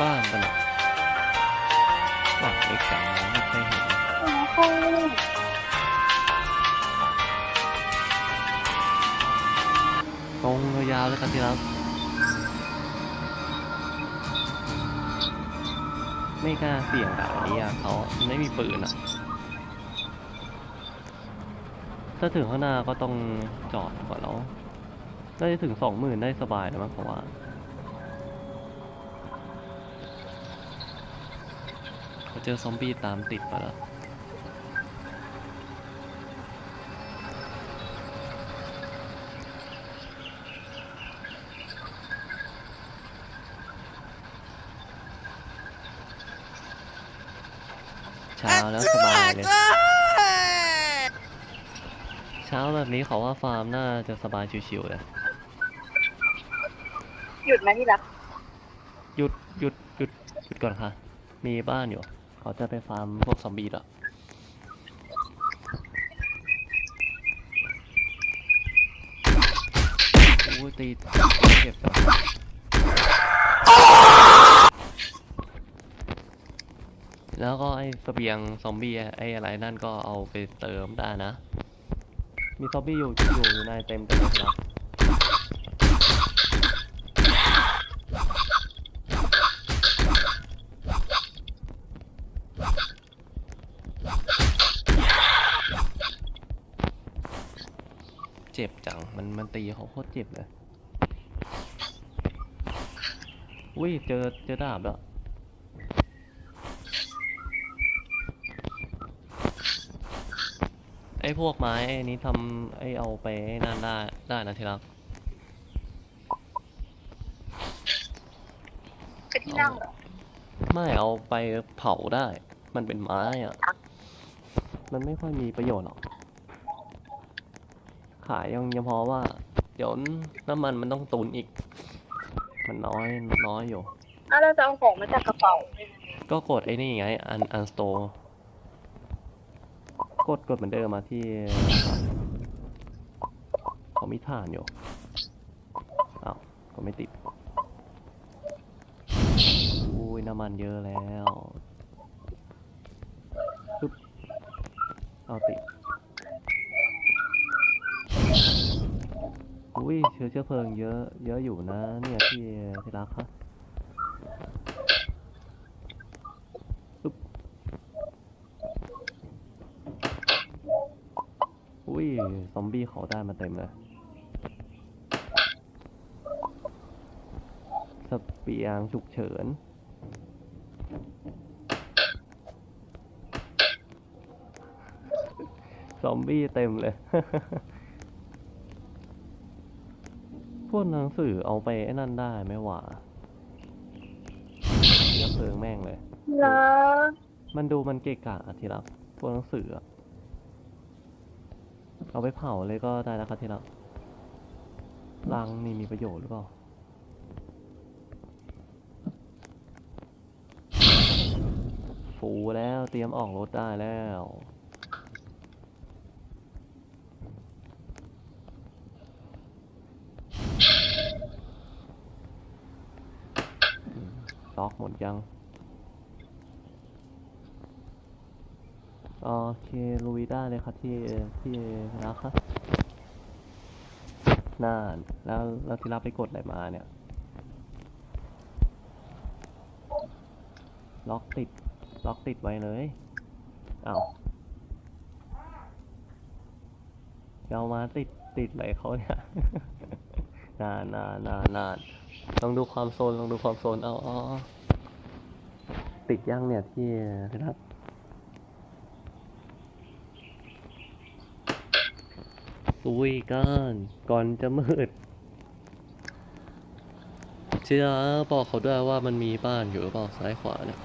บ้านกันอะหลังเล็กจังไม่เคยเห็นอ๋อห้องลูกตรงยาวเลยครับที่รักไม่กล้าเสี่ยงกับนนี้อะเขาไม่มีปืนอะ ถ้าถึงข้างหน้าก็ต้องจอดก่อนแล้วน่าจะถึงสองหมื่นได้สบายนะมั้งเพราะว่า เขาเจอซอมบี้ตามติดมาแล้วเช้าแล้วสบายเลย เช้าแบบนี้เขาว่าฟาร์มน่าจะสบายชิวๆเลย หยุดไหมที่รัก หยุดหยุดหยุดหยุดก่อนค่ะ มีบ้านอยู่ เขาจะไปฟาร์มพวกซอมบี้เหรอโอ้ยตีเจ็บแล้วก็ไอ้เสบียงซอมบี้ไอ้อะไรนั่นก็เอาไปเติมได้นะ มีซอมบี้อยู่อยู่อยู่ในเต็มเต็มเลยครับ เจ็บจัง มันมันตีเขาโคตรเจ็บเลยอุ้ยเจอเจอดาบแล้วไอ้พวกไม้ไอ้นี้ทำไอ้เอาไปนั่นได้ได้นะทีรักเป็นที่นั่งเหรอไม่เอาไปเผาได้ มันเป็นไม้อะมันไม่ค่อยมีประโยชน์หรอก ขายยังยังพอว่า เดี๋ยวน้ำมันมันต้องตุนอีก มันน้อยน้อยอยู่อ้าวเราจะเอาของมาจากกระเป๋าก็กดไอ้นี่ไงอันอันสโตกดกดเหมือนเดิมมาที่เขามีฐานอยู่อ้าวก็ไม่ติดอุ้ยน้ำมันเยอะแล้วปึ๊บเอาติด อุ้ยเชื้อเชื้อเพลิงเยอะเยอะอยู่นะเนี่ยที่ที่รักครับอุ้ยซอมบี้เขาได้มาเต็มเลยสเปียงฉุกเฉินซอมบี้เต็มเลย พ วกหนังสือเอาไปไอ้นั่นได้ไหมวะเชื้อเพลิงแม่งเลย เหรอมันดูมันเกะกะอะทีละพวกหนังสืออะเอาไปเผาเลยก็ได้นะครับทีละลังนี่มีประโยชน์หรือเปล่า ฟูแล้วเตรียมออกรถได้แล้ว อื มสต็อกหมดยังโอเคลุยได้เลยครับที่ที่รักครับนานแล้วแล้วที่รับไปกดอะไรมาเนี่ยล็อกติดล็อกติดไว้เลยเอา้าเอามาติดติดอะไรเขาเนี่ย นานนานนานนานลองดูความโซนลองดูความโซนเอาอาเอติดยังเนี่ยที่ที่รักลุยกันก่อนจะมืดเชียร์บอกเขาด้วยว่ามันมีบ้านอยู่หรือเปล่าซ้ายขวาเนี่ย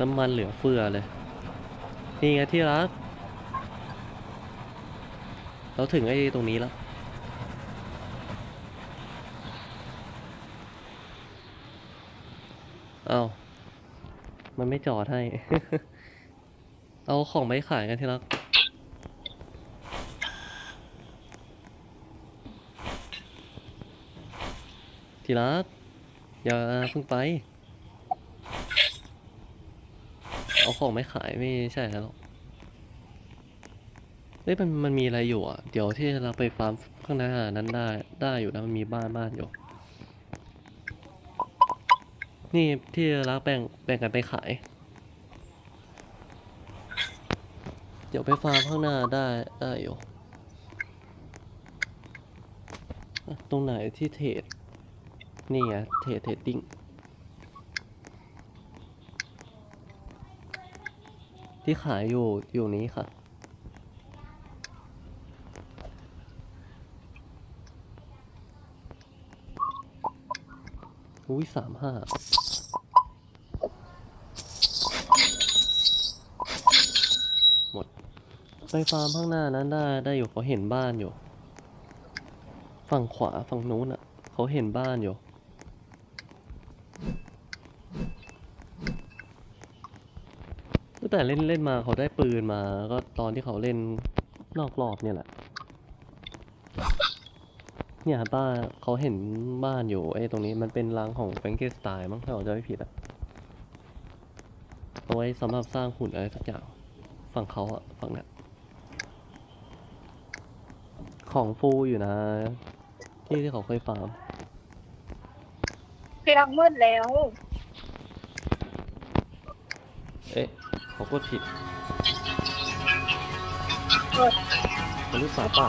น้ำมันเหลือเฟือเลย นี่ไงที่รัก เราถึงไอ้ตรงนี้แล้ว เอามันไม่จอดให้ เอาของไปขายกันที่รักทีรักอย่าเพิ่งไป เอาของไม่ขายไม่ใช่แล้ว เฮ้ยมันมันมีอะไรอยู่อะ เดี๋ยวที่เราไปฟาร์มข้างหน้านั้นได้ได้อยู่นะมันมีบ้านบ้านอยู่ นี่ที่รักแบ่งแบ่งกันไปขาย เดี๋ยวไปฟาร์มข้างหน้าได้ได้อยู่ตรงไหนที่เทรดนี่ไงเทรดเทรดดิ้งที่ขายอยู่อยู่นี้ค่ะ อุ้ยสามห้าหมด ไปฟาร์มข้างหน้านั้นได้ได้อยู่เขาเห็นบ้านอยู่ ฝั่งขวาฝั่งนู้นอะ เขาเห็นบ้านอยู่ตั้งแต่เล่นเล่นมาเขาได้ปืนมา ก็ตอนที่เขาเล่นนอกรอบเนี่ยแหละ เนี่ยบ้านเขาเห็นบ้านอยู่ไอ้ตรงนี้มันเป็นรังของแฟรงเกสไตน์มั้งถ้าผมจำไม่ผิดอะเอาไว้สำหรับสร้างหุ่นอะไรสักอย่างฝั่งเขาอะฝั่งเนี้ยของฟูอยู่นะ ที่ที่เขาเคยฟาร์มพี่รักมืดแล้ว เอ๊ะเขากดผิดเออมันรูปสาป่า